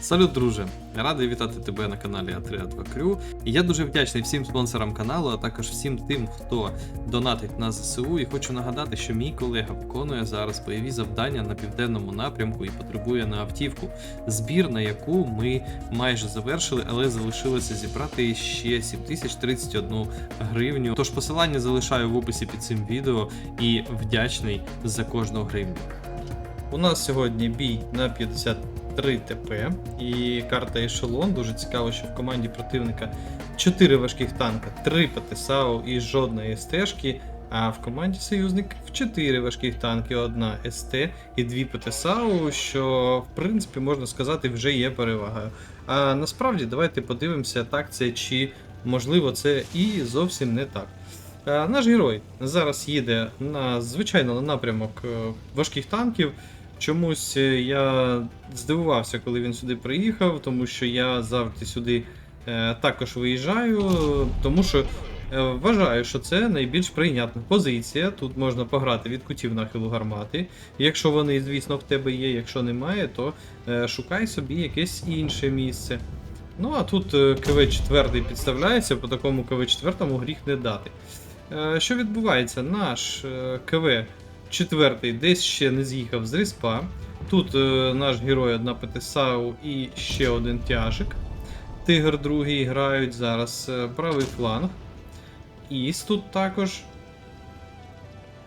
Салют, друже! Радий вітати тебе на каналі А3А2 Крю. Я дуже вдячний всім спонсорам каналу, а також всім тим, хто донатить на ЗСУ. І хочу нагадати, що мій колега виконує зараз бойові завдання на південному напрямку і потребує на автівку. Збір, на яку ми майже завершили, але залишилося зібрати ще 7031 гривню. Тож посилання залишаю в описі під цим відео і вдячний за кожну гривню. У нас сьогодні бій на 53 ТП і карта Ешелон. Дуже цікаво, що в команді противника 4 важких танка, 3 ПТСАУ і жодної СТшки. А в команді союзник в 4 важких танки, одна СТ і 2 ПТСАУ, що в принципі можна сказати вже є перевагою. А насправді давайте подивимося, так це чи можливо це і зовсім не так. Наш герой зараз їде на звичайно на напрямок е, важких танків. Чомусь е, я здивувався, коли він сюди приїхав, тому що я завжди сюди е, також виїжджаю, тому що е, вважаю, що це найбільш прийнятна позиція. Тут можна пограти від кутів нахилу гармати. Якщо вони, звісно, в тебе є, якщо немає, то шукай собі якесь інше місце. Ну а тут е, КВ-4 підставляється, по такому КВ-4 гріх не дати. Що відбувається? Наш КВ четвертий десь ще не з'їхав з респа. Тут е, наш герой одна ПТСАУ і ще один тяжик. Тигр другий грають зараз е, правий фланг. Іс тут також.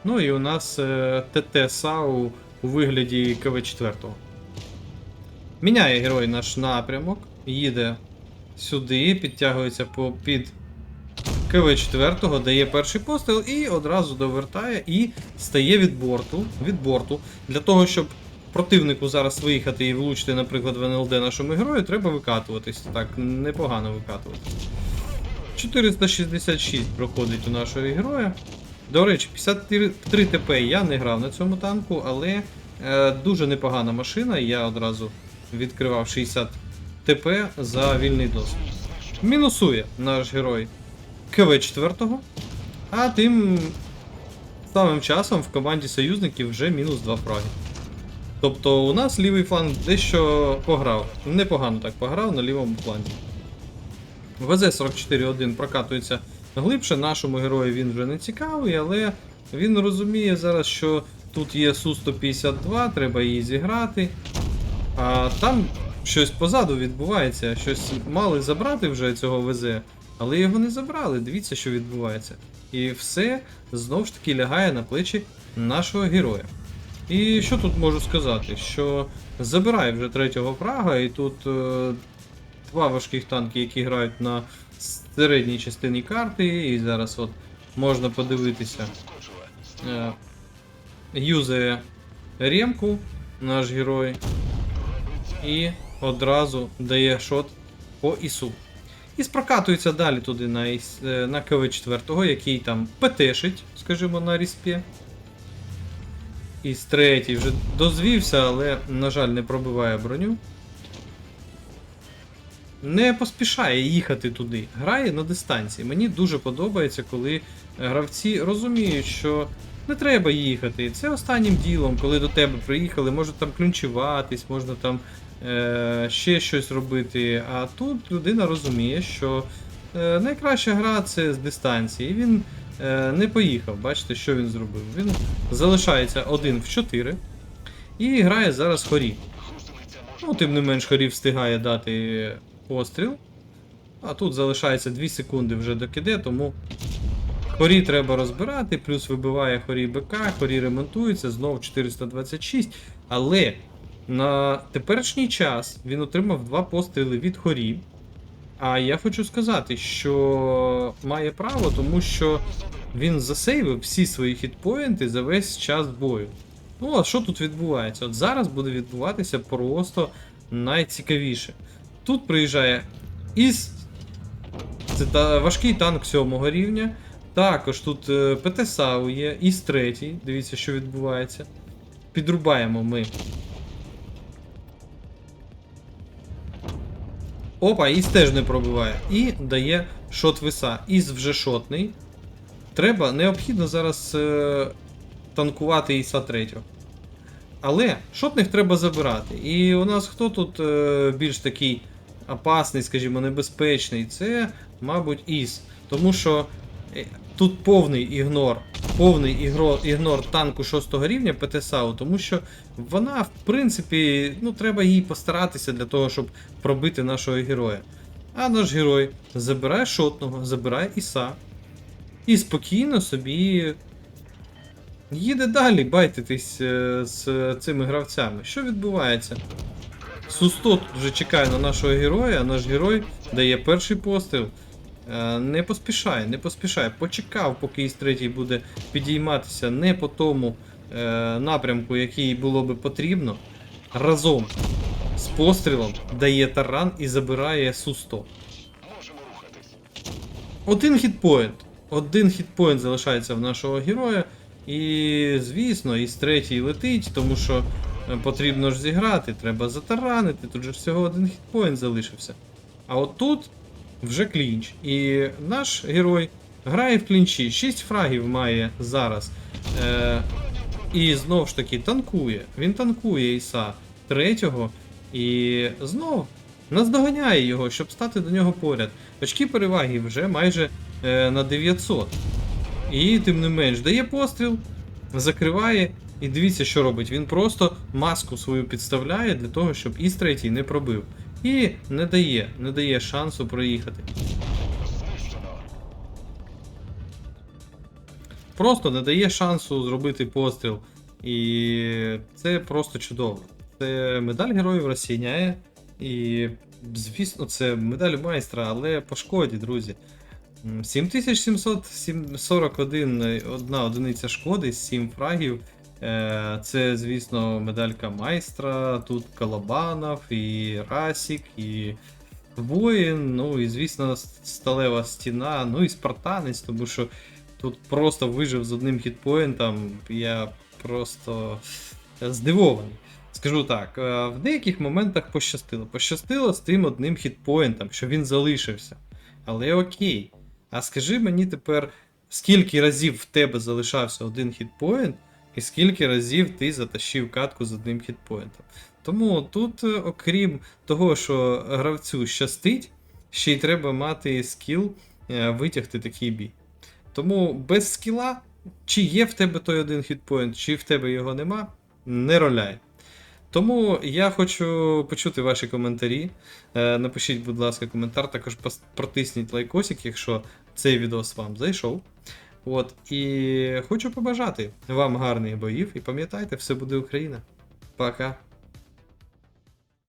Ну і у нас е, ТТ САУ у вигляді КВ-4. Міняє герой наш напрямок, їде сюди, підтягується по, під КВ-4, дає перший постріл і одразу довертає і стає від борту. Від борту. Для того, щоб противнику зараз виїхати і влучити, наприклад, в НЛД нашому герою, треба викатуватись. Так, непогано викатуватись. 466 проходить у нашого героя. До речі, 53 ТП я не грав на цьому танку, але е, дуже непогана машина. Я одразу відкривав 60 ТП за вільний досвід. Мінусує наш герой КВ-4, а тим самим часом в команді союзників вже мінус 2 фраги. Тобто у нас лівий фланг дещо пограв. Непогано так пограв на лівому фланзі. ВЗ-44-1 прокатується глибше, нашому герою він вже не цікавий, але він розуміє зараз, що тут є Су-152, треба її зіграти. А там щось позаду відбувається, щось мали забрати вже цього ВЗ, але його не забрали. Дивіться, що відбувається. І все знов ж таки лягає на плечі нашого героя. І що тут можу сказати? Що забирає вже третього фрага, і тут е, два важких танки, які грають на середній частині карти, і зараз от можна подивитися. Е, юзає ремку наш герой. І одразу дає шот по ісу. І спрокатується далі туди на, е, на КВ-4, який там ПТшить, скажімо, на ріспі. Іс третій вже дозвівся, але, на жаль, не пробиває броню. Не поспішає їхати туди. Грає на дистанції. Мені дуже подобається, коли гравці розуміють, що не треба їхати. Це останнім ділом, коли до тебе приїхали, можна там клюнчуватись, можна там ще щось робити. А тут людина розуміє, що е, найкраща гра це з дистанції. Він е, не поїхав. Бачите, що він зробив? Він залишається один в 4 і грає зараз хорі. Ну, тим не менш, хорі встигає дати постріл. А тут залишається 2 секунди вже до киде, тому хорі треба розбирати, плюс вибиває хорі БК, хорі ремонтується, знову 426. Але на теперішній час він отримав два постріли від хорі. А я хочу сказати, що має право, тому що він засейвив всі свої хітпоінти за весь час бою. Ну, а що тут відбувається? От зараз буде відбуватися просто найцікавіше. Тут приїжджає із. Це та, важкий танк 7 рівня. Також тут е, ПТСАУ є, із третій. Дивіться, що відбувається. Підрубаємо ми. Опа, Іс теж не пробиває. І дає шот виса. Іс вже шотний. Треба, необхідно зараз е, танкувати Іса третього. Але шотних треба забирати. І у нас хто тут е, більш такий опасний, скажімо, небезпечний? Це, мабуть, Іс. Тому що е, тут повний ігнор. Повний ігро, ігнор танку 6 рівня ПТСАУ, тому що вона, в принципі, ну, треба їй постаратися для того, щоб пробити нашого героя. А наш герой забирає шотного, забирає Іса. І спокійно собі їде далі байтитись е, з цими гравцями. Що відбувається? Сусто тут вже чекає на нашого героя, а наш герой дає перший постріл. Е, Не поспішає, не поспішає. Почекав, поки із третій буде підійматися не по тому е, напрямку, який було би потрібно. Разом з пострілом дає таран і забирає Су-100. Один хітпоінт. Один хітпоінт залишається в нашого героя. І, звісно, із третій летить, тому що е, потрібно ж зіграти, треба затаранити. Тут же всього один хітпоінт залишився. А от тут вже клінч. І наш герой грає в клінчі. 6 фрагів має зараз. Е, і знов ж таки танкує. Він танкує Іса третього. І знов наздоганяє його, щоб стати до нього поряд. Очки переваги вже майже е, на 900. І тим не менш дає постріл, закриває. І дивіться, що робить. Він просто маску свою підставляє для того, щоб іс третій не пробив. І не дає, не дає шансу проїхати. Просто не дає шансу зробити постріл. І це просто чудово. Це медаль героїв розсіяняє. І, звісно, це медаль майстра, але по шкоді, друзі. 7741 одна одиниця шкоди, 7 фрагів. Е, Це, звісно, медалька майстра. Тут Колобанов, і Расік, і воїн, ну і, звісно, сталева стіна, ну і спартанець, тому що тут просто вижив з одним хітпоінтом. Я просто здивований. Скажу так, е, в деяких моментах пощастило. Пощастило з тим одним хітпоінтом, що він залишився. Але окей. А скажи мені тепер, скільки разів в тебе залишався один хітпоінт, і скільки разів ти затащив катку з одним хітпоінтом. Тому тут, е, окрім того, що гравцю щастить, ще й треба мати скіл е, витягти такий бій. Тому без скіла, чи є в тебе той один хітпоінт, чи в тебе його нема, не роляй. Тому я хочу почути ваші коментарі. Е, Напишіть, будь ласка, коментар, також протисніть лайкосик, якщо цей відос вам зайшов. От, і хочу побажати вам гарних боїв. І пам'ятайте, все буде Україна. Пока.